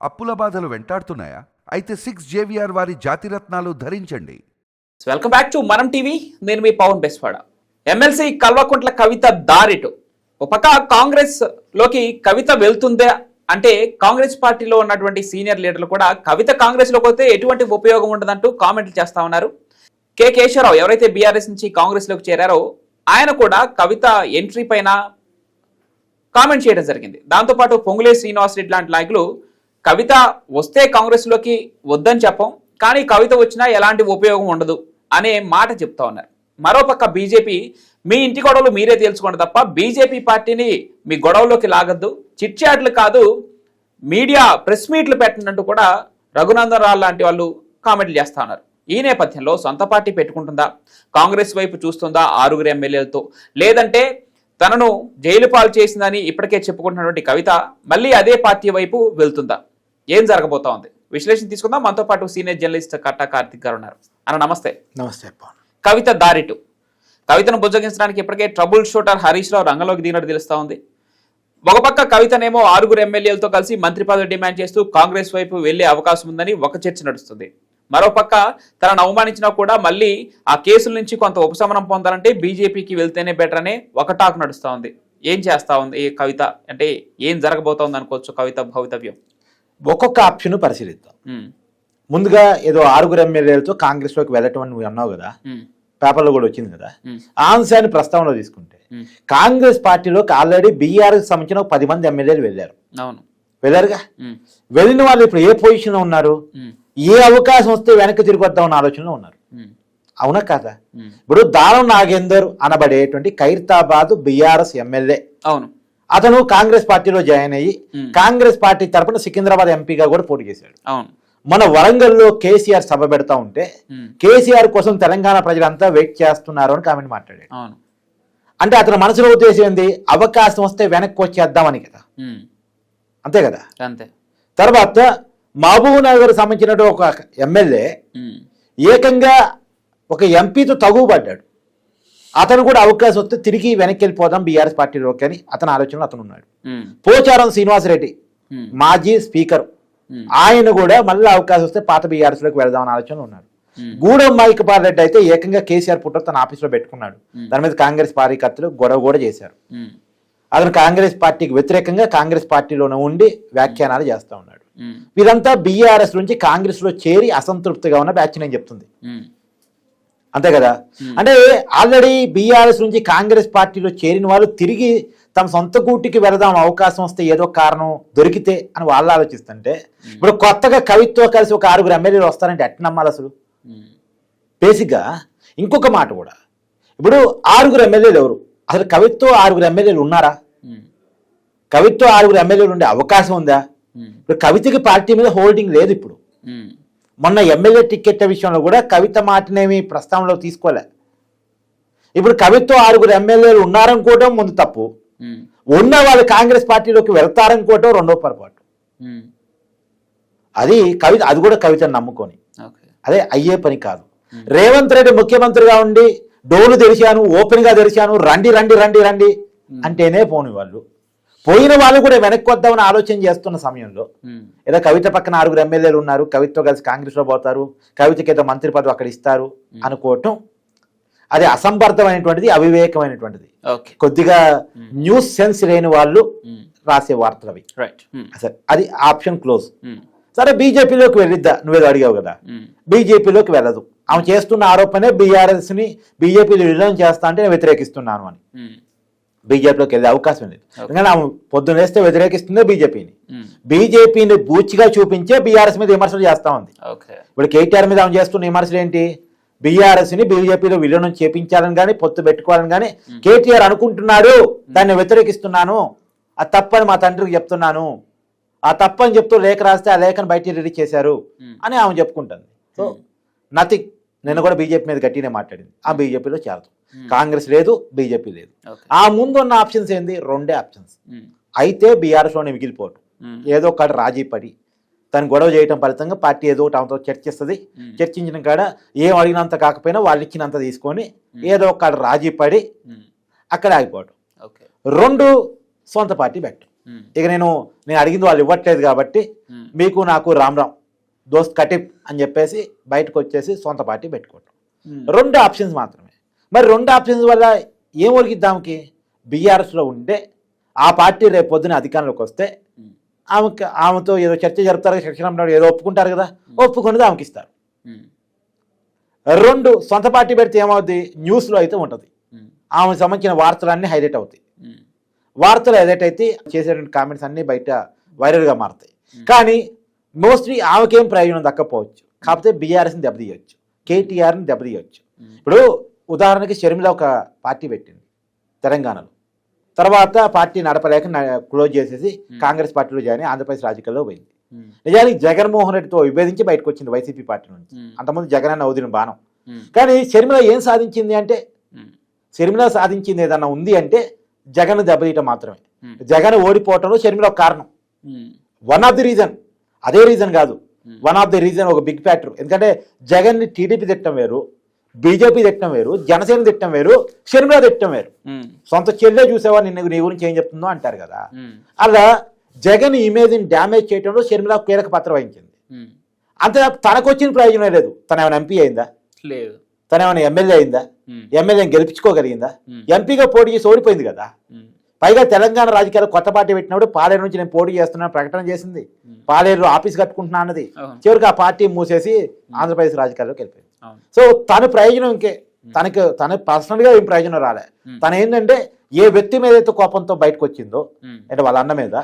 అప్పుల బాధలు వెంటాడుతున్నాయా? అయితే సిక్స్ జేవిఆర్ వారి జాతిరత్నాలు ధరించండి. Welcome back to Manam TV నేను మీ పవన్ బెస్వాడ. ఎమ్మెల్సీ కల్వకుంట్ల కవిత దారిటు. ఒక పక్క కాంగ్రెస్లోకి కవిత వెళ్తుందే అంటే కాంగ్రెస్ పార్టీలో ఉన్నటువంటి సీనియర్ లీడర్లు కూడా కవిత కాంగ్రెస్లోకి వస్తే ఎటువంటి ఉపయోగం ఉండదంటూ కామెంట్లు చేస్తా ఉన్నారు. కె కేశవరావు ఎవరైతే బీఆర్ఎస్ నుంచి కాంగ్రెస్లోకి చేరారో ఆయన కూడా కవిత ఎంట్రీ పైన కామెంట్ చేయడం జరిగింది. దాంతోపాటు పొంగులే శ్రీనివాసరెడ్డి లాంటి నాయకులు కవిత వస్తే కాంగ్రెస్లోకి వద్దని చెప్పం కానీ కవిత వచ్చినా ఎలాంటి ఉపయోగం ఉండదు అనే మాట చెప్తా ఉన్నారు. మరోపక్క బీజేపీ మీ ఇంటి గొడవలు మీరే తెలుసుకోండి తప్ప బీజేపీ పార్టీని మీ గొడవలోకి లాగద్దు. చిట్చాట్లు కాదు మీడియా ప్రెస్ మీట్లు పెట్టినట్టు కూడా రఘునందన్ రావు లాంటి వాళ్ళు కామెంట్లు చేస్తా ఉన్నారు. ఈ నేపథ్యంలో సొంత పార్టీ పెట్టుకుంటుందా? కాంగ్రెస్ వైపు చూస్తుందా ఆరుగురు ఎమ్మెల్యేలతో? లేదంటే తనను జైలు పాలు చేసిందని ఇప్పటికే చెప్పుకుంటున్నటువంటి కవిత మళ్ళీ అదే పార్టీ వైపు వెళ్తుందా? ఏం జరగబోతా ఉంది? విశ్లేషణ తీసుకుందాం. మనతో పాటు సీనియర్ జర్నలిస్ట్ కట్టా కార్తిక్ గారు ఉన్నారు. అన్న నమస్తే. నమస్తే కవిత దారిటు. కవితను బుజ్జగించడానికి ఇప్పటికే ట్రబుల్ షూటర్ హరీష్ రావు రంగంలోకి దిగినట్టు తెలుస్తా ఉంది. ఒక పక్క కవితనేమో ఆరుగురు ఎమ్మెల్యేలతో కలిసి మంత్రి పదవి డిమాండ్ చేస్తూ కాంగ్రెస్ వైపు వెళ్ళే అవకాశం ఉందని ఒక చర్చ నడుస్తుంది. మరోపక్క తనను అవమానించినా కూడా మళ్ళీ ఆ కేసుల నుంచి కొంత ఉపశమనం పొందాలంటే బీజేపీకి వెళ్తేనే బెటర్ అనే ఒక టాక్ నడుస్తా ఉంది. ఏం చేస్తా ఉంది ఈ కవిత? అంటే ఏం జరగబోతోంది అనుకోవచ్చు కవిత భవితవ్యం? ఒక్కొక్క ఆప్షన్ పరిశీలిద్దాం. ముందుగా ఏదో ఆరుగురు ఎమ్మెల్యేలతో కాంగ్రెస్లోకి వెళ్ళటం అని నువ్వు అన్నావు కదా పేపర్లో కూడా వచ్చింది కదా ఉమ్, ఆ అంశాన్ని ప్రస్తావనలో తీసుకుంటే. కాంగ్రెస్ పార్టీలోకి ఆల్రెడీ బీఆర్కి సంబంధించిన ఒక పది మంది ఎమ్మెల్యేలు వెళ్ళారు. అవును. వెళ్ళారుగా? వెళ్ళిన వాళ్ళు ఇప్పుడు ఏ పొజిషన్లో ఉన్నారు? ఉమ్, ఏ అవకాశం వస్తే వెనక్కి తిరిగి వద్దామన్న ఆలోచనలో ఉన్నారు. అవునా కాదా. ఇప్పుడు దానం నాగేందర్ అనబడేటువంటి ఖైరతాబాద్ బీఆర్ఎస్ ఎమ్మెల్యే. అవును. అతను కాంగ్రెస్ పార్టీలో జాయిన్ అయ్యి. కాంగ్రెస్ పార్టీ తరపున సికింద్రాబాద్ ఎంపీగా కూడా పోటీ చేశాడు. అవును. మన వరంగల్లో కేసీఆర్ సభ పెడతా ఉంటే కేసీఆర్ కోసం తెలంగాణ ప్రజలంతా వెయిట్ చేస్తున్నారు అని కామెంట్ మాట్లాడాడు. అంటే అతని మనసులో ఉద్దేశం ఏంది? అవకాశం వస్తే వెనక్కి వచ్చేద్దామని కదా. అంతే కదా? అంతే. తర్వాత మహబూబ్ నగర్ సంబంధించిన ఒక ఎమ్మెల్యే ఏకంగా ఒక ఎంపీతో తగువబడ్డాడు అతను కూడా అవకాశం వస్తే తిరిగి వెనక్కి వెళ్ళిపోదాం బీఆర్ఎస్ పార్టీలోకి అని అతని ఆలోచనలో అతను ఉన్నాడు. పోచారం శ్రీనివాసరెడ్డి మాజీ స్పీకర్. ఆయన కూడా మళ్ళీ అవకాశం వస్తే పాత బీఆర్ఎస్లోకి వెళ్దామని ఆలోచనలో ఉన్నాడు. గూడెం మైకపాల్ రెడ్డి అయితే ఏకంగా కేసీఆర్ పుట్ట తన ఆఫీస్లో పెట్టుకున్నాడు. దాని మీద కాంగ్రెస్ కార్యకర్తలు గొడవ కూడా చేశారు. అతను కాంగ్రెస్ పార్టీకి వ్యతిరేకంగా కాంగ్రెస్ పార్టీలోనే ఉండి వ్యాఖ్యానాలు చేస్తూ ఉన్నాడు. వీరంతా బీఆర్ఎస్ నుంచి కాంగ్రెస్లో చేరి అసంతృప్తిగా ఉన్న బ్యాచ్ నేను చెప్తుంది. అంతే కదా. అంటే ఆల్రెడీ బీఆర్ఎస్ నుంచి కాంగ్రెస్ పార్టీలో చేరిన వాళ్ళు తిరిగి తమ సొంత కూటికి వెళదాం అవకాశం వస్తే ఏదో కారణం దొరికితే అని వాళ్ళు ఆలోచిస్తుంటే ఇప్పుడు కొత్తగా కవిత్వ కలిసి ఒక ఆరుగురు ఎమ్మెల్యేలు వస్తారంటే ఎట్ట నమ్మాలి అసలు? బేసిక్గా ఇంకొక మాట కూడా. ఇప్పుడు ఆరుగురు ఎమ్మెల్యేలు ఎవరు? అసలు కవిత్వ ఆరుగురు ఎమ్మెల్యేలు ఉన్నారా? కవిత్వ ఆరుగురు ఎమ్మెల్యేలు ఉండే అవకాశం ఉందా? ఇప్పుడు కవితకి పార్టీ మీద హోల్డింగ్ లేదు ఇప్పుడు. మొన్న ఎమ్మెల్యే టికెట్ల విషయంలో కూడా కవిత మాటనేమి ప్రస్తావనలో తీసుకోలే. ఇప్పుడు కవిత్వ ఆరుగురు ఎమ్మెల్యేలు ఉన్నారనుకోవటం ముందు తప్పు. ఉన్న వాళ్ళు కాంగ్రెస్ పార్టీలోకి వెళ్తారనుకోవటం రెండో పొరపాటు. అది కవిత అది కూడా కవితను నమ్ముకొని. అదే అయ్యే పని కాదు. రేవంత్ రెడ్డి ముఖ్యమంత్రిగా ఉండి డోలు తెరిచాను ఓపెన్గా తెరిచాను రండి రండి రండి రండి అంటేనే పోని వాళ్ళు పోయిన వాళ్ళు కూడా వెనక్కి వద్దామని ఆలోచన చేస్తున్న సమయంలో ఏదో కవిత పక్కన ఆరుగురు ఎమ్మెల్యేలు ఉన్నారు కవితతో కలిసి కాంగ్రెస్లో పోతారు కవితకి ఏదో మంత్రి పదవి అక్కడ ఇస్తారు అనుకోవటం అది అసంబద్ధమైనటువంటిది అవివేకమైనటువంటిది. కొద్దిగా న్యూస్ సెన్స్ లేని వాళ్ళు రాసే వార్తలు అవి. అసలు అది ఆప్షన్ క్లోజ్. సరే బీజేపీలోకి వెళ్ళిద్దా? నువ్వేదో అడిగావు కదా. బీజేపీలోకి వెళ్ళదు. ఆమె చేస్తున్న ఆరోపణే బీఆర్ఎస్ని బీజేపీలో విలీనం చేస్తా అంటే నేను వ్యతిరేకిస్తున్నాను అని. బీజేపీలోకి వెళ్ళే అవకాశం లేదు ఎందుకంటే ఆమె పొద్దున్న వేస్తే వ్యతిరేకిస్తుందే బీజేపీని. బీజేపీని బూచిగా చూపించే బీఆర్ఎస్ మీద విమర్శలు చేస్తా ఉంది. ఇప్పుడు కేటీఆర్ మీద ఆమె చేస్తున్న విమర్శలు ఏంటి? బీఆర్ఎస్ని బీజేపీలో విలీనం చేపించాలని కానీ పొత్తు పెట్టుకోవాలని కానీ కేటీఆర్ అనుకుంటున్నాడు. దాన్ని వ్యతిరేకిస్తున్నాను. ఆ తప్పని మా తండ్రికి చెప్తున్నాను. ఆ తప్పని చెప్తూ లేఖ రాస్తే ఆ లేఖను బయట రిలీజ్ చేశారు అని ఆమె చెప్పుకుంటుంది. సో నథింగ్ నేను కూడా బీజేపీ మీద గట్టినే మాట్లాడింది. ఆ బీజేపీలో చేరదు. కాంగ్రెస్ లేదు బీజేపీ లేదు. ఆ ముందు ఉన్న ఆప్షన్స్ ఏంది? రెండే ఆప్షన్స్. ఉమ్, అయితే బీఆర్ఎస్లోనే మిగిలిపోవటం. ఉమ్, ఏదో ఒకటి రాజీ పడి తను గొడవ చేయటం ఫలితంగా పార్టీ ఏదో ఒకటి ఆమెతో చర్చిస్తుంది. చర్చించిన కాడ ఏం అడిగినంత కాకపోయినా వాళ్ళు ఇచ్చినంత తీసుకొని ఏదో ఒక రాజీ పడి అక్కడ ఆగిపోవటం. రెండు సొంత పార్టీ పెట్టడం ఇక నేను నేను అడిగింది వాళ్ళు ఇవ్వట్లేదు కాబట్టి మీకు నాకు రామ్ రామ్ దోస్త్ కటిప్ అని చెప్పేసి బయటకు వచ్చేసి సొంత పార్టీ పెట్టుకోవటం. రెండు ఆప్షన్స్ మాత్రమే. మరి రెండు ఆప్షన్స్ వల్ల ఏం ఒలిగిద్దాంకి బీఆర్ఎస్లో ఉండే ఆ పార్టీ రేపు పొద్దున అధికారంలోకి వస్తే ఆమెకి ఆమెతో ఏదో చర్చ జరుపుతారు శిక్షణ ఏదో ఒప్పుకుంటారు కదా ఒప్పుకున్నది ఆమెకి ఇస్తారు. రెండు సొంత పార్టీ పెడితే ఏమవుద్ది? న్యూస్లో అయితే ఉంటుంది. ఆమెకు సంబంధించిన వార్తలన్నీ హైలైట్ అవుతాయి. వార్తలు హైలైట్ అయితే చేసేటువంటి కామెంట్స్ అన్నీ బయట వైరల్గా మారుతాయి. కానీ మోస్ట్లీ ఆమెకేం ప్రయోజనం దక్కపోవచ్చు కాకపోతే బీఆర్ఎస్ని దెబ్బతీయవచ్చు కేటీఆర్ని దెబ్బతీయవచ్చు ఇప్పుడు ఉదాహరణకి షర్మిల ఒక పార్టీ పెట్టింది తెలంగాణలో. తర్వాత పార్టీ నడపలేక క్లోజ్ చేసేసి కాంగ్రెస్ పార్టీలో జాయిన్ ఆంధ్రప్రదేశ్ రాజకీయాల్లో పోయింది. నిజానికి జగన్మోహన్ రెడ్డితో విభేదించి బయటకు వచ్చింది వైసీపీ పార్టీ నుంచి. అంతకుముందు జగన్ అన్న వదిలిన బాణం. కానీ షర్మిల ఏం సాధించింది అంటే షర్మిల సాధించింది ఏదన్నా ఉంది అంటే జగన్ దెబ్బతీయటం మాత్రమే. జగన్ ఓడిపోవటంలో షర్మిల ఒక కారణం. వన్ ఆఫ్ ది రీజన్ అదే రీజన్ కాదు. వన్ ఆఫ్ ది రీజన్ ఒక బిగ్ ఫ్యాక్టర్ ఎందుకంటే జగన్ని టీడీపీ తిట్టడం వేరు. బీజేపీ తిట్టడం వేరు జనసేన తిట్టడం వేరు షర్మిల తిట్టడం వేరు. సొంత చెల్లె చూసావా నిన్ను నీ గురించి ఏం చెప్తుందో అంటారు కదా. అలా జగన్ ఇమేజ్ని డ్యామేజ్ చేయడంలో షర్మిల కీలక పాత్ర వహించింది. అంతే తనకు వచ్చిన ప్రయోజనం లేదు. తన ఏమైనా ఎంపీ అయిందా? లేదు. తన ఏమైనా ఎమ్మెల్యే అయిందా? ఉమ్, ఎమ్మెల్యేని గెలిపించుకోగలిగిందా. ఎంపీగా పోటీ చేసి ఓడిపోయింది కదా. పైగా తెలంగాణ రాజకీయాలు కొత్త పార్టీ పెట్టినప్పుడు పాలేరు నుంచి నేను పోటీ చేస్తున్నా ప్రకటన చేసింది. పాలేరు ఆఫీస్ కట్టుకుంటున్నా అన్నది. చివరికి ఆ పార్టీ మూసేసి ఆంధ్రప్రదేశ్ రాజకీయాల్లోకి వెళ్ళిపోయింది. సో తన ప్రయోజనం ఇంకే. తనకు తన పర్సనల్గా ఏం ప్రయోజనం రాలే. తను ఏంటంటే ఏ వ్యక్తి మీద అయితే కోపంతో బయటకు వచ్చిందో అంటే వాళ్ళ అన్న మీద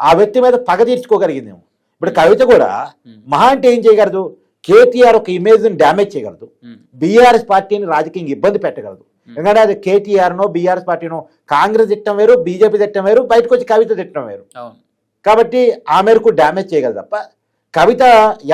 ఆ వ్యక్తి మీద పగ తీర్చుకోగలిగిందేమో. ఇప్పుడు కవిత కూడా. మహా అంటే ఏం చేయగలదు? కేటీఆర్ ఒక ఇమేజ్ని డ్యామేజ్ చేయగలదు. బీఆర్ఎస్ పార్టీని రాజకీయంగా ఇబ్బంది పెట్టగలదు. ఎందుకంటే అది కేటీఆర్నో బీఆర్ఎస్ పార్టీనో కాంగ్రెస్ తిట్టం వేరు బీజేపీ తిట్టం వేరు బయటకు వచ్చి కవిత తిట్టం వేరు. కాబట్టి ఆ మేరకు డ్యామేజ్ చేయగలదు తప్ప కవిత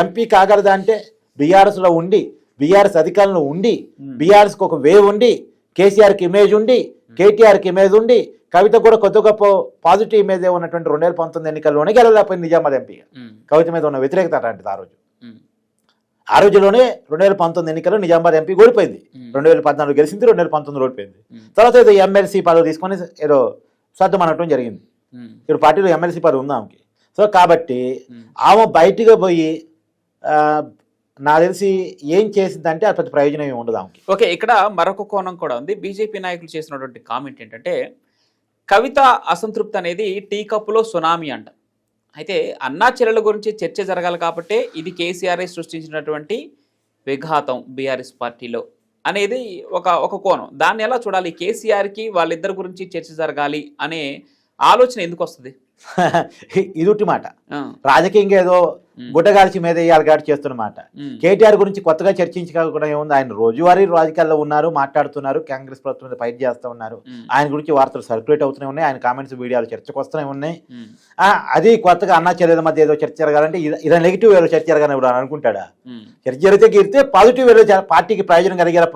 ఎంపీ కాగలదా అంటే బీఆర్ఎస్లో ఉండి బీఆర్ఎస్ అధికారంలో ఉండి బీఆర్ఎస్కి ఒక వేవ్ ఉండి కేసీఆర్కి ఇమేజ్ ఉండి కేటీఆర్కి ఇమేజ్ ఉండి కవిత కూడా కొద్ది గొప్ప పాజిటివ్ ఇమేజ్ ఉన్నటువంటి రెండు వేల పంతొమ్మిది ఎన్నికల్లోనే గెలలేకపోయింది నిజామాబాద్ ఎంపీ. ఉమ్, కవిత మీద ఉన్న వ్యతిరేకత అలాంటిది ఆ రోజు. ఆ రోజులోనే రెండు వేల పంతొమ్మిది ఎన్నికల్లో నిజామాబాద్ ఎంపీ ఓడిపోయింది. రెండు వేల పద్నాలుగు గెలిచింది రెండు వేల పంతొమ్మిది ఓడిపోయింది. తర్వాత ఏదో ఎమ్మెల్సీ పదవి తీసుకొని ఏదో సర్దుమనటం జరిగింది. ఇప్పుడు పార్టీలో ఎమ్మెల్సీ పదవి ఉంది ఆమెకి? సో కాబట్టి. ఆమె బయటికి పోయి నా తెలిసి ఏం చేసిందంటే అది పెద్ద ప్రయోజనం ఏమి ఉండదు ఆమెకి. ఓకే ఇక్కడ మరొక కోణం కూడా ఉంది. బీజేపీ నాయకులు చేసినటువంటి కామెంట్ ఏంటంటే కవిత అసంతృప్తి అనేది టీ కప్పులో సునామీ అంట. అయితే అన్నా చెల్లెల గురించి చర్చ జరగాలి కాబట్టి ఇది కేసీఆర్ సృష్టించినటువంటి విఘాతం బీఆర్ఎస్ పార్టీలో అనేది ఒక ఒక కోణం. దాన్ని ఎలా చూడాలి? కేసీఆర్కి వాళ్ళిద్దరి గురించి చర్చ జరగాలి అనే ఆలోచన ఎందుకు వస్తుంది? ఇది ఉట్టి మాట. రాజకీయంగా ఏదో. గుడ్డగాల్చి మీద వేయాలి కాబట్టి చేస్తున్న మాట. ఉమ్, కేటీఆర్ గురించి కొత్తగా చర్చించకుండా ఏముంది? ఆయన రోజువారీ రాజకీయాల్లో ఉన్నారు మాట్లాడుతున్నారు కాంగ్రెస్ ప్రభుత్వం మీద ఫైట్ చేస్తూ ఉన్నారు. ఆయన గురించి వార్తలు సర్క్యులేట్ అవుతూనే ఉన్నాయి ఆయన కామెంట్స్ వీడియోలు చర్చకు వస్తూనే ఉన్నాయి. అది కొత్తగా అన్నా చెల్లెల మధ్య ఏదో చర్చ జరగాలంటే ఇది- నెగిటివ్ వేలో చర్చ జరగాలని అనుకుంటాడా? చర్చ జరిగితే గీరితే పాజిటివ్ వేలో పార్టీకి ప్రయోజనం కలిగేలా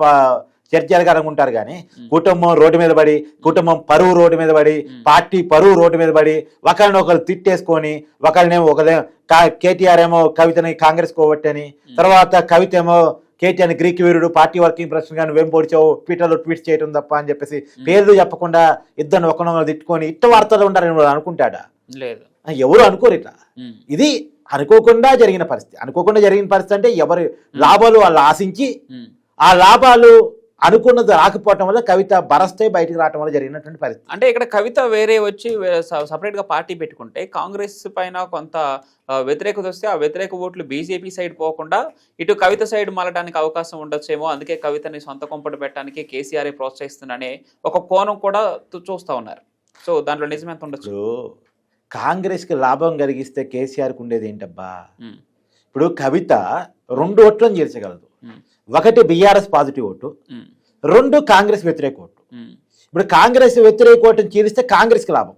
ప- చర్చ జరగాలనుకుంటారు కానీ కుటుంబం రోడ్డు మీద పడి కుటుంబం పరువు రోడ్డు మీద పడి పార్టీ పరువు రోడ్డు మీద పడి ఒకరిని ఒకరు తిట్టేసుకొని ఒకరినేమో ఒకరే కేటీఆర్ ఏమో కవితని కాంగ్రెస్ కోవట్టని తర్వాత కవిత ఏమో కేటీఆర్ గ్రీక్ వీరుడు పార్టీ వర్కింగ్ ప్రెసిడెంట్ గాని వెం పొడిచావు ట్విట్టర్లో ట్వీట్ చేయడం తప్ప అని చెప్పేసి పేర్లు చెప్పకుండా ఇద్దరిని ఒకరినొకరు తిట్టుకొని ఇట్ట వార్తలు ఉండాలని అనుకుంటాడా? లేదు. ఎవరు అనుకోరు ఇట్లా. ఇది అనుకోకుండా జరిగిన పరిస్థితి. అనుకోకుండా జరిగిన పరిస్థితి అంటే ఎవరి లాభాలు వాళ్ళు ఆశించి. ఆ లాభాలు అనుకున్నది రాకపోవటం వల్ల కవిత బరస్తే బయటికి రావటం వల్ల జరిగినటువంటి పరిస్థితి. అంటే ఇక్కడ కవిత వేరే వచ్చి వే- స- సపరేట్గా పార్టీ పెట్టుకుంటే కాంగ్రెస్ పైన కొంత వ్యతిరేకత వస్తే ఆ వ్యతిరేక ఓట్లు బీజేపీ సైడ్ పోకుండా ఇటు కవిత సైడ్ మళ్ళడానికి అవకాశం ఉండొచ్చేమో. అందుకే కవితని సొంత కొంపట పెట్టడానికి కేసీఆర్ ప్రోత్సహిస్తుందనే ఒక కోణం కూడా చూస్తా ఉన్నారు. సో దాంట్లో నిజం ఎంత ఉండొచ్చు? కాంగ్రెస్కి లాభం కలిగిస్తే కేసీఆర్కి ఉండేది ఏంటబ్బా? ఇప్పుడు కవిత రెండు ఓట్లను చేర్చగలదు ఒకటి బీఆర్ఎస్ పాజిటివ్ ఓటు రెండు కాంగ్రెస్ వ్యతిరేక ఓటు ఇప్పుడు కాంగ్రెస్ వ్యతిరేక ఓటును చీలిస్తే కాంగ్రెస్కి లాభం.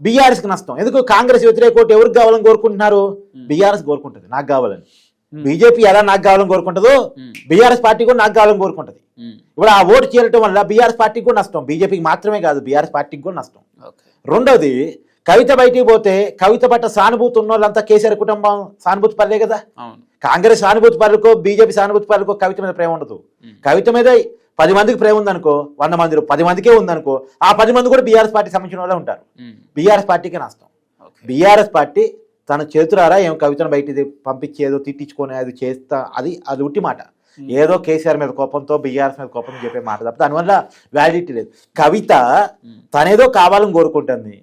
బీఆర్ఎస్కి నష్టం. ఎందుకు కాంగ్రెస్ వ్యతిరేక ఓటు ఎవరికి కావాలని కోరుకుంటున్నారు? బీఆర్ఎస్ కోరుకుంటుంది నాకు కావాలని. బీజేపీ ఎలా నాకు కావాలని కోరుకుంటుందో బీఆర్ఎస్ పార్టీ కూడా నాకు కావాలని కోరుకుంటుంది. ఇప్పుడు ఆ ఓటు చీలటం వల్ల బీఆర్ఎస్ పార్టీకి కూడా నష్టం. బీజేపీకి మాత్రమే కాదు బీఆర్ఎస్ పార్టీకి కూడా నష్టం. రెండోది కవిత బయటికి పోతే కవిత పట్ల సానుభూతి ఉన్న వాళ్ళంతా కేసీఆర్ కుటుంబం సానుభూతి పడలే కదా? కాంగ్రెస్ సానుభూతి పరులకు బీజేపీ సానుభూతి పరులకు కవిత మీద ప్రేమ ఉండదు. కవిత మీద పది మందికి ప్రేమ ఉందనుకో వంద మందిలో పది మందికే ఉందనుకో ఆ పది మంది కూడా బీఆర్ఎస్ పార్టీ సంబంధించిన వాళ్ళే ఉంటారు. బీఆర్ఎస్ పార్టీకి నష్టం. బీఆర్ఎస్ పార్టీ తన చేతులారా ఏం కవితను బయటికి పంపించి ఏదో తిట్టించుకొని అది చేస్తా అది అది ఉట్టి మాట. ఏదో కేసీఆర్ మీద కోపంతో బీఆర్ఎస్ మీద కోపంతో చెప్పే మాట తప్ప దానివల్ల వ్యాలిడిటీ లేదు. కవిత తనేదో కావాలని కోరుకుంటుంది.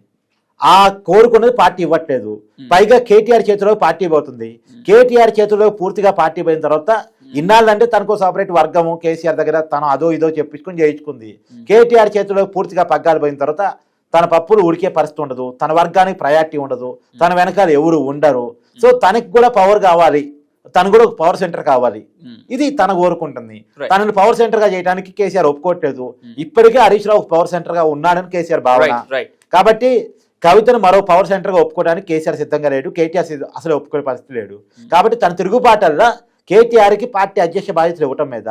ఆ కోరుకున్నది పార్టీ ఇవ్వట్లేదు. పైగా కేటీఆర్ చేతిలో పార్టీ పోతుంది కేటీఆర్ చేతిలో పూర్తిగా పార్టీ పోయిన తర్వాత ఇన్నాళ్ళంటే తనకు సపరేట్ వర్గము కేసీఆర్ దగ్గర తను అదో ఇదో చెప్పించుకొని చేయించుకుంది. కేటీఆర్ చేతిలో పూర్తిగా పగ్గాలు పోయిన తర్వాత తన పప్పులు ఉడికే పరిస్థితి ఉండదు. తన వర్గానికి ప్రయారిటీ ఉండదు. తన వెనకాల ఎవరు ఉండరు. సో తనకి కూడా పవర్ కావాలి. తను కూడా ఒక పవర్ సెంటర్ కావాలి. ఇది తన కోరుకుంటుంది. తనని పవర్ సెంటర్గా చేయడానికి కేసీఆర్ ఒప్పుకోవట్లేదు. ఇప్పటికే హరీష్ రావు పవర్ సెంటర్గా ఉన్నాడని కేసీఆర్ భావన. కాబట్టి కవితను మరో పవర్ సెంటర్గా ఒప్పుకోవడానికి కేసీఆర్ సిద్ధంగా లేడు. కేటీఆర్ అసలు ఒప్పుకునే పరిస్థితి లేడు కాబట్టి తన తిరుగుబాటల్లో కేటీఆర్కి పార్టీ అధ్యక్ష బాధ్యతలు ఇవ్వటం మీద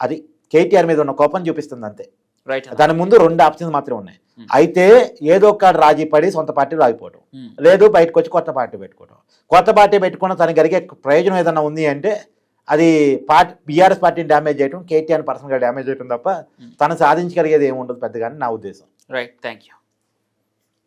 అది కేటీఆర్ మీద ఉన్న కోపం చూపిస్తుంది అంతే రైట్. దాని ముందు రెండు ఆప్షన్స్ మాత్రమే ఉన్నాయి. అయితే ఏదో ఒక రాజీ పడి సొంత పార్టీలో ఆగిపోవటం. ఉమ్, లేదు బయటకు వచ్చి కొత్త పార్టీ పెట్టుకోవడం కొత్త పార్టీ పెట్టుకున్న తనకి కలిగే ప్రయోజనం ఏదైనా ఉంది అంటే అది పార్టీ బీఆర్ఎస్ పార్టీని డ్యామేజ్ చేయడం కేటీఆర్ పర్సనల్గా డ్యామేజ్ చేయడం తప్ప తను సాధించగలిగేది ఏమి ఉండదు పెద్దగా అని నా ఉద్దేశం. Right thank you